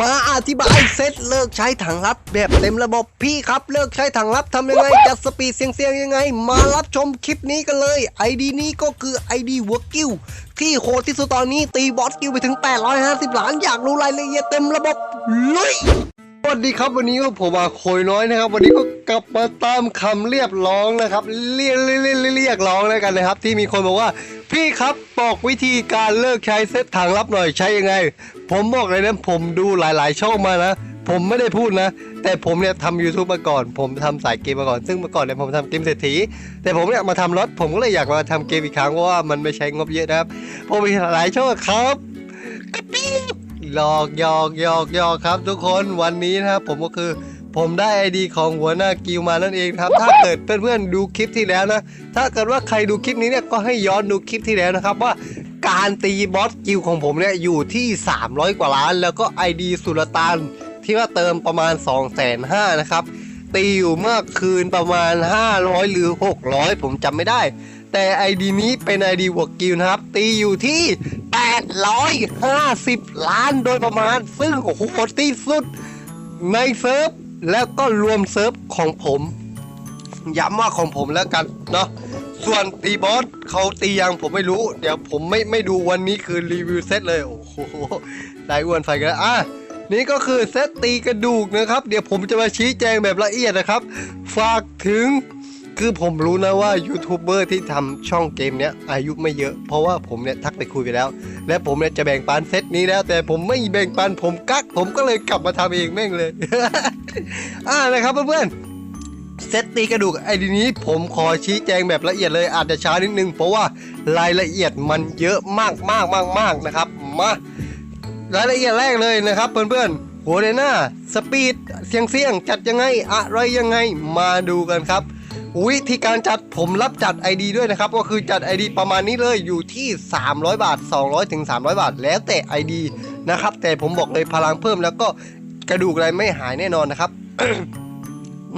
มาอธิบายเซตเลิกใช้ถังรับแบบเต็มระบบพี่ครับเลิกใช้ถังรับทำยังไงจัดสปีดเสียงๆยังไง มารับชมคลิปนี้กันเลย ID นี้ก็คือ ID หัวกิ้วที่โหดที่สุดตอนนี้ตีบอสกิ้วไปถึง 850 ล้านอยากรู้รายละเอียดเต็มระบบลุย วัสดีครับวันนี้ก็ผมอาโคยน้อยนะครับ วันนี้ก็กลับมาตามคำเรียบร้องนะครับเรียกเรียกเรียกเรียกร้องแล้วกันนะครับ ที่มีคนบอกว่า พี่ครับบอกวิธีการเลิกใช้เซตถังรับหน่อยใช้ยังไง ผมบอกเลยนะผมดูหลาย ๆ ช่องมานะผมไม่ได้พูดนะ แต่ผมเนี่ยทำ YouTube มาก่อน ผมทำสายเกมมาก่อน ซึ่งเมื่อก่อนเนี่ยผมทำเกมเศรษฐี แต่ผมเนี่ยมาทำรถผมก็เลยอยากมาทำเกมอีกครั้งเพราะว่ามันไม่ใช้งบเยอะนะครับผมมีหลายช่องครับกระปิ๊บ หยอกหยอกหยอกหยอกครับ ทุกคนวันนี้นะครับผมก็คือผมได้ไอดีของหัวหน้ากิลมานั่นเองครับ ถ้าเกิดเพื่อนๆดูคลิปที่แล้วนะ ถ้าเกิดว่าใครดูคลิปนี้เนี่ยก็ให้ย้อนดูคลิปที่แล้วนะครับว่าการตีบอสกิลของผมเนี่ยอยู่ที่ 300 กว่าล้าน แล้วก็ไอดีสุลต่านที่ว่าเติมประมาณ 2 5 0 0 0นะครับตีอยู่เมื่อคืนประมาณ 500 หรือ 600 ผมจำไม่ได้ แต่ ID นี้เป็น ID บวกกิลนะครับ ตีอยู่ที่ 850 ล้านโดยประมาณ ซึ่งโอ้โหที่สุดในเซิร์ฟ แล้วก็รวมเซิร์ฟของผม ย้ำว่าของผมแล้วกันเนาะส่วนตีบอสเขาตียังผมไม่รู้ เดี๋ยวผมไม่ไม่ดูวันนี้คือรีวิวเซตเลย โอ้โหได้อ้วนไฟกันแล้วอะนี่ก็คือเซตตีกระดูกนะครับ เดี๋ยวผมจะมาชี้แจงแบบละเอียดนะครับ ฝากถึง คือผมรู้นะว่ายูทูบเบอร์ที่ทำช่องเกมเนี้ยอายุไม่เยอะ เพราะว่าผมเนี่ยทักไปคุยไปแล้ว และผมเนี่ยจะแบ่งปันเซตนี้แล้ว แต่ผมไม่แบ่งปันผมกัก ผมก็เลยกลับมาทำเองแม่งเลย อ่านะครับเพื่อนเซตตีกระดูกไอ้ดีนี้ผมขอชี้แจงแบบละเอียดเลยอาจจะช้านิดนึง เพราะว่ารายละเอียดมันเยอะมากมากมากมากนะครับมารายละเอียดแรกเลยนะครับเพื่อนๆหัวเดหน้าสปีดเสียงเสียงจัดยังไง อะไรยังไงมาดูกันครับ วิธีการจัดผมรับจัด ID ด้วยนะครับ ก็คือจัด ID ประมาณนี้เลยอยู่ที่ 300 บาท 200ถึง300 บาท แล้วแต่ ID นะครับ แต่ผมบอกเลยพลังเพิ่มแล้วก็กระดูกอะไรไม่หายแน่นอนนะครับ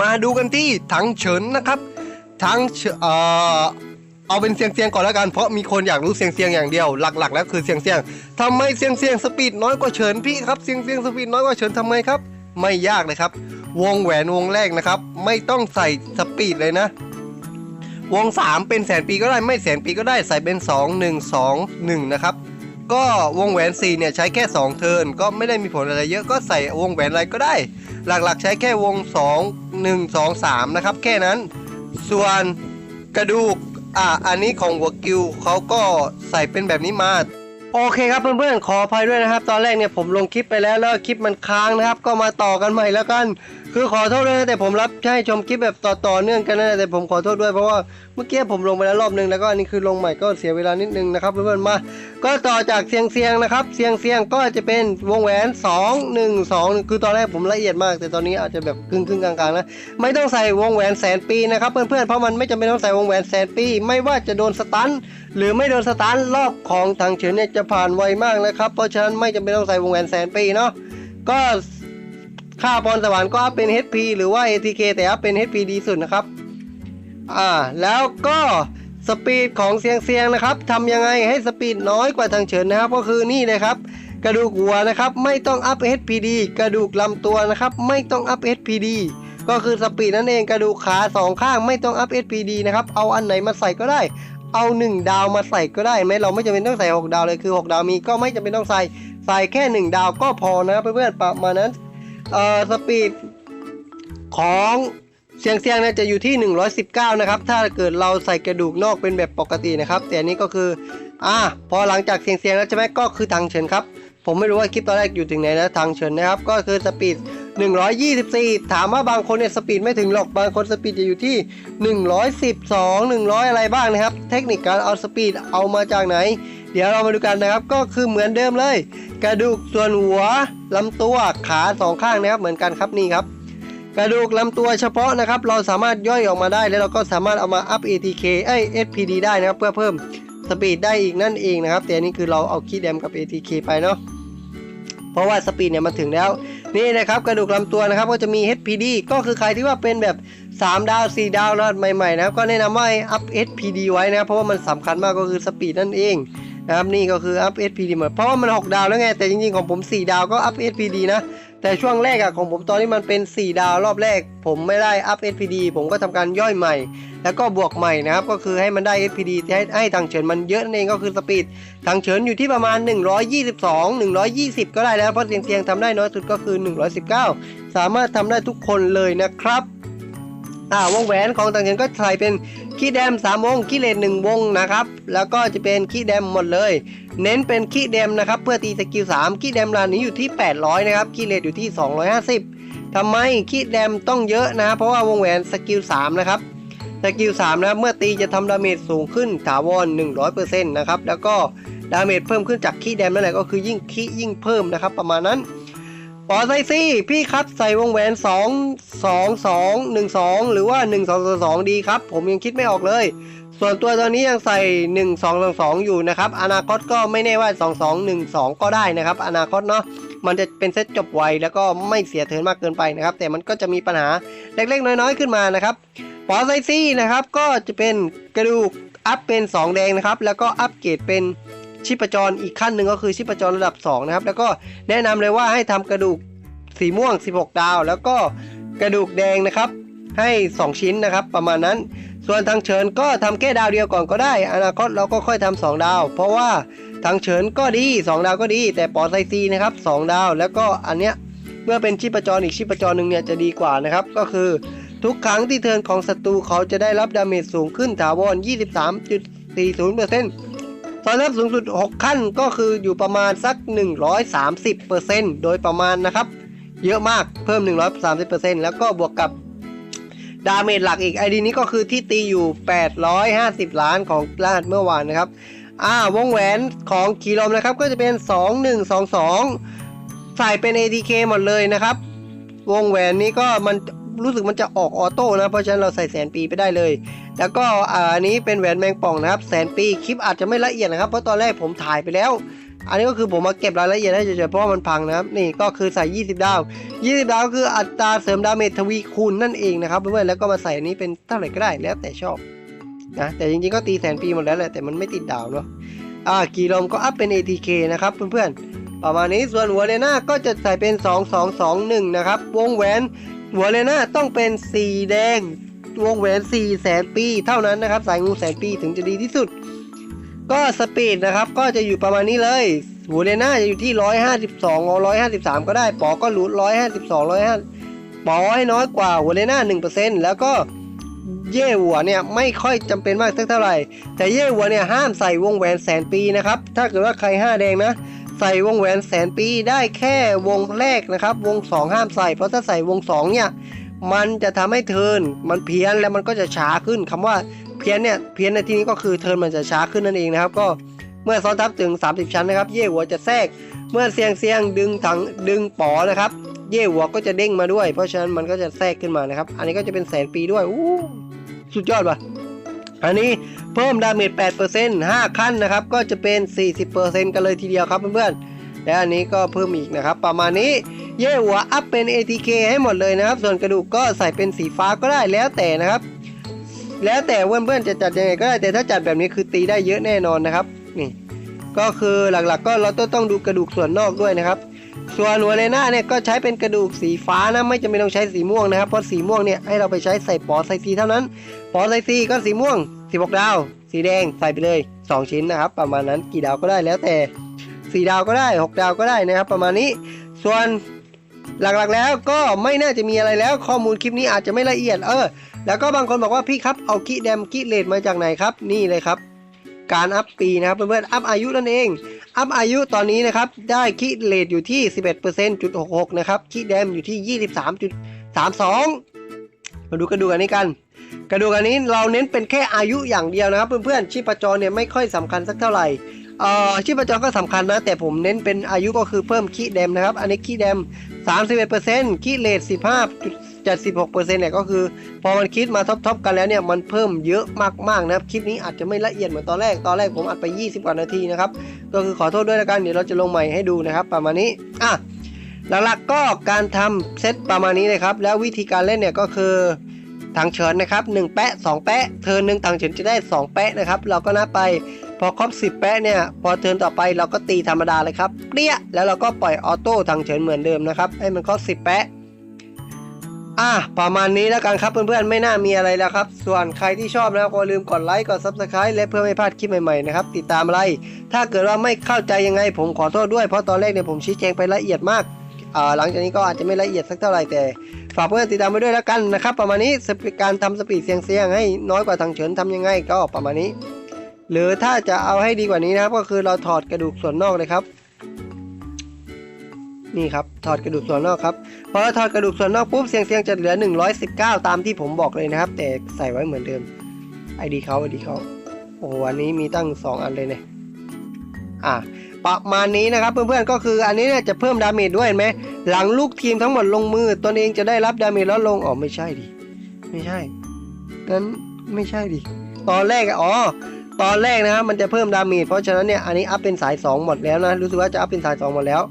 มาดูกันที่ถังเฉินนะครับถังเฉอ่อเอาเป็นเสียงเสียงก่อนแล้วกันเพราะมีคนอยากรู้เสียงเสียงอย่างเดียวหลักๆ แล้วคือเสียงเสียงทำไมเสียงเสียงสปีดน้อยกว่าเฉินพี่ครับเสียงเสียงสปีดน้อยกว่าเฉินทำไมครับ ไม่ยากเลยครับ วงแหวนวงแรกนะครับ ไม่ต้องใส่สปีดเลยนะ วง 3 เป็นแสนปีก็ได้ไม่แสนปีก็ได้ใส่เป็น 2 1 2 1 นะครับ ก็วงแหวน 4 เนี่ยใช้แค่ 2 เทินก็ไม่ได้มีผลอะไรเยอะก็ใส่วงแหวนอะไรก็ได้ หลักๆ ใช้แค่วง 2 1 2 3 นะครับ แค่นั้น ส่วนกระดูกอ่าอันนี้ของหัวกิวเขาก็ใส่เป็นแบบนี้มาโอเคครับเพื่อนๆขออภัยด้วยนะครับ ตอนแรกเนี่ยผมลงคลิปไปแล้วแล้วคลิปมันค้างนะครับ ก็มาต่อกันใหม่แล้วกัน คือขอโทษด้วยนะแต่ผมรับให้ชมคลิปแบบต่อต่อเนื่องกันนะแต่ผมขอโทษด้วยเพราะว่าเมื่อกี้ผมลงไปแล้วรอบนึงแล้วก็อันนี้คือลงใหม่ก็เสียเวลานิดนึงนะครับเพื่อนๆมา ก็ต่อจากเสียงเสียงนะครับเสียงเสียงก็จะเป็นวงแหวน 2 1 2 คือตอนแรกผมละเอียดมาก แต่ตอนนี้อาจจะแบบครึ่งครึ่งๆกลางๆนะไม่ต้องใส่วงแหวนแสนปีนะครับเพื่อนๆเพราะมันไม่จำเป็นต้องใส่วงแหวนแสนปี ไม่ว่าจะโดนสตันหรือไม่โดนสตาร์ทรอบของทางเฉินเนี่ยจะผ่านไวมากนะครับเพราะฉะนั้นไม่จำเป็นต้องใส่วงแหวนแสนปีเนาะก็ ค่าพรสวรรค์ก็อัพเป็น HP หรือว่า ATK แต่อัพเป็น HP ดีสุดนะครับ อ่า แล้วก็สปีดของเสียงเสียงนะครับทำยังไงให้สปีดน้อยกว่าทางเฉินนะครับ ก็คือนี่เลยครับ กระดูกหัวนะครับ ไม่ต้องอัพ HPD กระดูกลำตัวนะครับ ไม่ต้องอัพ HPD ก็คือสปีดนั่นเองกระดูกขาสองข้างไม่ต้องอัพ HPD นะครับ เอาอันไหนมาใส่ก็ได้ เอา 1 ดาวมาใส่ก็ได้ไหมเราไม่จำเป็นต้องใส่ 6 ดาวเลยคือ 6 ดาวมีก็ไม่จำเป็นต้องใส่ใส่แค่ 1 ดาวก็พอนะเพื่อนๆประมาณนั้น เอ่อสปีดของเสียงเสียงนี่ยจะอยู่ที่ 119 นะครับ ถ้าเกิดเราใส่กระดูกนอกเป็นแบบปกตินะครับ แต่อันนี้ก็คือ อ่า พอหลังจากเสียงเสียงแล้วใช่ไหมก็คือทางเฉินครับ ผมไม่รู้ว่าคลิปตอนแรกอยู่ถึงไหนนะทางเฉินนะครับ ก็คือสปีด 124 ถามว่าบางคนเนี่ยสปีดไม่ถึงหรอก บางคนสปีดจะอยู่ที่ 112 100 อะไรบ้างนะครับ เทคนิคการเอาสปีดเอามาจากไหน เดี๋ยวเรามาดูกันนะครับก็คือเหมือนเดิมเลย กระดูกส่วนหัวลำตัวขาสองข้างนะครับเหมือนกันครับนี่ครับกระดูกลำตัวเฉพาะนะครับ เราสามารถย่อยออกมาได้ แล้วเราก็สามารถเอามาอัพ ATK เอ้ย SPD ได้นะครับ เพื่อเพิ่มสปีดได้อีกนั่นเองนะครับ แต่อันนี้คือเราเอาคีย์แดมกับ ATK ไปเนาะเพราะว่าสปีดเนี่ยมันถึงแล้ว นี่นะครับ กระดูกลำตัวนะครับ ก็จะมี HPD ก็คือใครที่ว่าเป็นแบบ 3 ดาว 4 ดาวแล้วใหม่ๆนะครับ ก็แนะนำว่าให้อัพ HPD ไว้นะครับเพราะว่ามันสำคัญมากก็คือสปีดนั่นเอง นะครับนี่ก็คืออัพ SPD หมดเพราะว่ามัน 6 ดาวแล้วไง แต่จริงๆของผม 4 ดาวก็อัพ SPD นะ แต่ช่วงแรกอะของผมตอนนี้มันเป็น 4 ดาวรอบแรก ผมไม่ได้อัพ SPD ผมก็ทำการย่อยใหม่ แล้วก็บวกใหม่นะครับ ก็คือให้มันได้ SPD ให้ให้ทางเฉินมันเยอะนั่นเองก็คือสปีดทางเฉินอยู่ที่ประมาณ 122 120 ก็ได้แล้วเพราะเสียงเสียงทำได้น้อยสุดก็คือ 119 สามารถทำได้ทุกคนเลยนะครับ อ่าวงแหวนของต่างเฉินก็ใส่เป็นขี้แดม3วงขี้เลน1วงนะครับ แล้วก็จะเป็นขี้แดมหมดเลย เน้นเป็นขี้แดมนะครับ เพื่อตีสกิล3ขี้แดมรานนี้อยู่ที่ 800 นะครับขี้เลนอยู่ที่ 250ทำไมขี้แดมต้องเยอะนะเพราะว่าวงแหวนสกิล3นะครับสกิล3นะครับเมื่อตีจะทำดาเมจสูงขึ้นถาวร 100%นะครับแล้วก็ดาเมจเพิ่มขึ้นจากขี้แดมนั่นแหละก็คือยิ่งขี้ยิ่งเพิ่มนะครับ ประมาณนั้น ปอไซซี่พี่ครับใส่วงแหวน2 2 2 1 2 หรือว่า 1 2 2 2 ดีครับ ผมยังคิดไม่ออกเลย ส่วนตัวตอนนี้ยังใส่ 1 2 2 2 อยู่นะครับ อนาคตก็ไม่แน่ว่า 2 2 1 2 ก็ได้นะครับ อนาคตเนาะมันจะเป็นเซตจบไวแล้วก็ไม่เสียเทินมากเกินไปนะครับ แต่มันก็จะมีปัญหาเล็กๆ น้อยๆ ขึ้นมานะครับปอไซซี่นะครับก็จะเป็นกระดูกอัพเป็น 2 แดงนะครับ แล้วก็อัพเกรดเป็น ชีพจรอีกขั้นหนึ่งก็คือชีพจรระดับ 2 นะครับ แล้วก็แนะนำเลยว่าให้ทำกระดูกสีม่วง 16 ดาว แล้วก็กระดูกแดงนะครับ ให้ 2 ชิ้นนะครับประมาณนั้น ส่วนทางเฉินก็ทำแค่ดาวเดียวก่อนก็ได้ อนาคตเราก็ค่อยทำสองดาว เพราะว่าทางเฉินก็ดี 2 ดาวก็ดี แต่ปอไซซีนะครับ 2 ดาว แล้วก็อันเนี้ยเมื่อเป็นชีพจรอีกชีพจรหนึ่งเนี่ยจะดีกว่านะครับ ก็คือทุกครั้งที่เทิร์นของศัตรูเขาจะได้รับดาเมจสูงขึ้นถาวร 23.40% ตอนรับสูงสุด 6 ขั้นก็คืออยู่ประมาณสัก 130%โดยประมาณนะครับ เยอะมากเพิ่ม 130%แล้วก็บวกกับดาเมจหลักอีกไอดีนี้ก็คือที่ตีอยู่ 850 ล้านของรหัสเมื่อวานนะครับ อ่าวงแหวนของคีรอมนะครับก็จะเป็น 2122 ใส่เป็น ATK หมดเลยนะครับ วงแหวนนี้ก็มัน รู้สึกมันจะออกออโต้นะ เพราะฉะนั้นเราใส่แสนปีไปได้เลย แล้วก็อันนี้เป็นแหวนแมงป่องนะครับ แสนปีคลิปอาจจะไม่ละเอียดนะครับ เพราะตอนแรกผมถ่ายไปแล้ว อันนี้ก็คือผมมาเก็บรายละเอียดให้เฉยๆเพราะมันพังนะครับ นี่ก็คือใส่ 20 ดาว 20 ดาวก็คืออัตราเสริมดาเมจทวีคูณนั่นเองนะครับเพื่อนๆแล้วก็มาใส่อันนี้เป็นเท่าไหร่ก็ได้แล้วแต่ชอบนะแต่จริงๆก็ตีแสนปีหมดแล้วแหละแต่มันไม่ติดดาวเนาะอ่ากีรมก็อัพเป็น ATK นะครับเพื่อนๆประมาณนี้ส่วนหัวเลน่าก็จะใส่เป็น 2221 นะครับ วงแหวน หัวเลน่าต้องเป็นสีแดงวงแหวน4แสนปีเท่านั้นนะครับ สายงูแสนปีถึงจะดีที่สุด ก็สปีดนะครับก็จะอยู่ประมาณนี้เลยหัวเลน่าจะอยู่ที่ 152เอา153 ก็ได้ปอก็รูด152 105ปอให้น้อยกว่าหัวเลน่า1%แล้วก็เย่หัวเนี่ยไม่ค่อยจำเป็นมากสักเท่าไหร่ แต่เย่หัวเนี่ยห้ามใส่วงแหวนแสนปีนะครับ ถ้าเกิดว่าใคร 5 แดงนะ ใส่วงแหวนแสนปีได้แค่วงแรกนะครับ วง 2 ห้ามใส่ เพราะถ้าใส่วง 2 เนี่ย มันจะทำให้เทินมันเพี้ยนแล้วมันก็จะช้าขึ้นคำว่าเพี้ยนเนี่ยเพี้ยนในที่นี้ก็คือเทินมันจะช้าขึ้นนั่นเองนะครับ ก็เมื่อซ้อนทับถึง 30 ชั้นนะครับ เย่หัวจะแทรก เมื่อเสียงเสียงดึงถังดึงปอนะครับ เย่หัวก็จะเด้งมาด้วย เพราะฉะนั้นมันก็จะแทรกขึ้นมานะครับ อันนี้ก็จะเป็นแสนปีด้วยอู้สุดยอดป่ะ อันนี้เพิ่มดาเมจ 8% 5 ขั้นนะครับ ก็จะเป็น 40%กันเลยทีเดียวครับเพื่อนๆ และอันนี้ก็เพิ่มอีกนะครับ ประมาณนี้ เย่หัวอัพเป็น ATK ให้หมดเลยนะครับ ส่วนกระดูกก็ใส่เป็นสีฟ้าก็ได้แล้วแต่นะครับ แล้วแต่เพื่อนๆจะจัดยังไงก็ได้ แต่ถ้าจัดแบบนี้คือตีได้เยอะแน่นอนนะครับ นี่ ก็คือหลักๆ ก็เราต้องดูกระดูกส่วนนอกด้วยนะครับ ส่วนหัวเลน่าเนี่ยก็ใช้เป็นกระดูกสีฟ้านะ ไม่จำเป็นต้องใช้สีม่วงนะครับ เพราะสีม่วงเนี่ยให้เราไปใช้ใส่ปอไซซีเท่านั้น ปอไซซีก็สีม่วง 16 ดาว สีแดงใส่ไปเลย 2 ชิ้นนะครับ ประมาณนั้นกี่ดาวก็ได้แล้วแต่ 4 ดาวก็ได้ 6 ดาวก็ได้นะครับ ประมาณนี้ ส่วนหลักๆแล้วก็ไม่น่าจะมีอะไรแล้ว ข้อมูลคลิปนี้อาจจะไม่ละเอียดเออ แล้วก็บางคนบอกว่าพี่ครับเอากิแดมกิเลดมาจากไหนครับ นี่เลยครับ การอัพปีนะครับเพื่อนๆอัพอายุนั่นเอง อัพอายุตอนนี้นะครับได้คิเลดอยู่ที่ 11.66 นะครับคิแดมอยู่ที่ 23.32 มาดูกระดูกอันนี้กันก ระดูกอันนี้เราเน้นเป็นแค่อายุอย่างเดียวนะครับ เพื่อนๆชีพจรเนี่ยไม่ค่อยสำคัญสักเท่าไหร่เอ่อชีพจรก็สำคัญนะ แต่ผมเน้นเป็นอายุก็คือเพิ่มคีแดมนะครับ อันนี้คีแดม 31%คีเลท15.76%เนี่ยก็คือ พอมันคิดมาท็อปๆกันแล้วเนี่ยมันเพิ่มเยอะมากๆนะครับ คลิปนี้อาจจะไม่ละเอียดเหมือนตอนแรก ตอนแรกผมอัดไป 20 กว่านาทีนะครับ ก็คือขอโทษด้วยละกันเดี๋ยวเราจะลงใหม่ให้ดูนะครับประมาณนี้อะหลักๆก็การทำเซตประมาณนี้เลยครับ แล้ววิธีการเล่นเนี่ยก็คือ ทางเฉินนะครับ1แปะ2แปะเทิร์นหนึ่งทางเฉินจะได้ 2 แปะนะครับ เราก็นับไปพอครบ10 แปะเนี่ย พอเทิร์นต่อไปเราก็ตีธรรมดาเลยครับเปรี้ยแล้วเราก็ปล่อยออโต้ทางเฉินเหมือนเดิมนะครับให้มันครบ10 แปะอะประมาณนี้แล้วกันครับเพื่อนๆไม่น่ามีอะไรแล้วครับ ส่วนใครที่ชอบนะครับก็อย่าลืมกดไลค์กด subscribe และเพื่อไม่พลาดคลิปใหม่ๆนะครับติดตามอะไรถ้าเกิดว่าไม่เข้าใจยังไงผมขอโทษด้วยเพราะตอนแรกเนี่ยผมชี้แจงไปละเอียดมาก หลังจากนี้ก็อาจจะไม่ละเอียดสักเท่าไหร่แต่ฝากเพื่อนติดตามไปด้วยแล้วกันนะครับ ประมาณนี้สปีการทำสปีดเสียงเสียงให้น้อยกว่าทางเฉินทำยังไงก็ประมาณนี้ หรือถ้าจะเอาให้ดีกว่านี้นะครับ ก็คือเราถอดกระดูกส่วนนอกเลยครับ นี่ครับถอดกระดูกส่วนนอกครับพอเราถอดกระดูกส่วนนอกปุ๊บเสียงเสียงจะเหลือ 119 ตามที่ผมบอกเลยนะครับ แต่ใส่ไว้เหมือนเดิมไอดีเขาไอดีเขาโอ้โหอันนี้มีตั้ง 2 อันเลยเนี่ยอะ ประมาณนี้นะครับ เพื่อนๆก็คืออันนี้เนี่ยจะเพิ่มดาเมจด้วยเห็นไหมหลังลูกทีมทั้งหมดลงมือตนเองจะได้รับดาเมจลดลงอ๋อไม่ใช่ดิไม่ใช่นั้นไม่ใช่ดิตอนแรกอ๋อตอนแรกนะครับมันจะเพิ่มดาเมจเพราะฉะนั้นเนี่ยอันนี้อัพเป็นสาย 2 หมดแล้วนะรู้สึกว่าจะอัพเป็นสาย 2 หมดแล้ว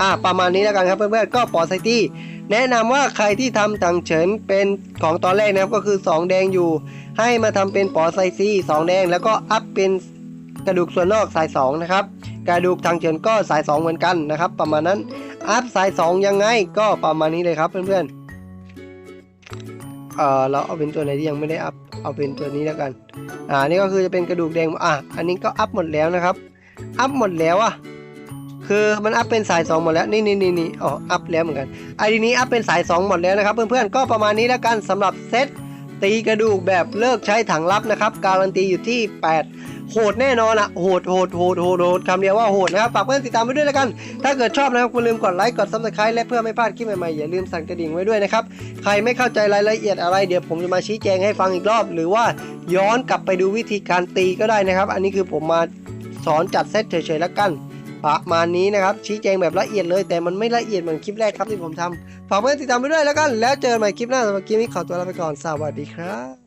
อ่าประมาณนี้แล้วกันครับเพื่อนๆก็ปอไซตี้แนะนำว่าใครที่ทำถังเฉินเป็นของตอนแรกนะครับก็คือ 2 แดงอยู่ ให้มาทำเป็นปอไซซี่2แดงแล้วก็อัพเป็น กระดูกส่วนนอกสาย 2 นะครับ กระดูกทางเฉินก็สาย 2 เหมือนกันนะครับ ประมาณนั้น อัพสาย 2 ยังไงก็ประมาณนี้เลยครับเพื่อนๆเออเราเอาเป็นตัวไหนที่ยังไม่ได้อัพเอาเป็นตัวนี้แล้วกัน อ่า นี่ก็คือจะเป็นกระดูกแดง อะ อันนี้ก็อัพหมดแล้วนะครับ อัพหมดแล้วอะ คือมันอัพเป็นสาย 2 หมดแล้ว นี่นี่นี่นี่อ๋อ อัพแล้วเหมือนกัน ไอดีนี้อัพเป็นสาย 2 หมดแล้วนะครับ เพื่อนๆ ก็ประมาณนี้แล้วกันสำหรับเซตตีกระดูกแบบเลิกใช้ถังลับนะครับ การันตีอยู่ที่ 8 โหดแน่นอนอะโหดโหดโหดโหดโหดคำเดียวว่าโหดนะครับฝากเพื่อนติดตามไปด้วยแล้วกัน ถ้าเกิดชอบนะครับอย่าลืมกดไลค์กดซับสไครต์และเพื่อไม่พลาดคลิปใหม่ๆอย่าลืมสั่นกระดิ่งไว้ด้วยนะครับใครไม่เข้าใจรายละเอียดอะไรเดี๋ยวผมจะมาชี้แจงให้ฟังอีกรอบ หรือว่าย้อนกลับไปดูวิธีการตีก็ได้นะครับ อันนี้คือผมมาสอนจัดเซตเฉยๆแล้วกันประมาณนี้นะครับ ชี้แจงแบบละเอียดเลยแต่มันไม่ละเอียดเหมือนคลิปแรกครับที่ผมทำฝากเพื่อนติดตามไปด้วยแล้วกันแล้วเจอกันใหม่คลิปหน้าสำหรับคลิปนี้ขอตัวลาไปก่อนสวัสดีครับ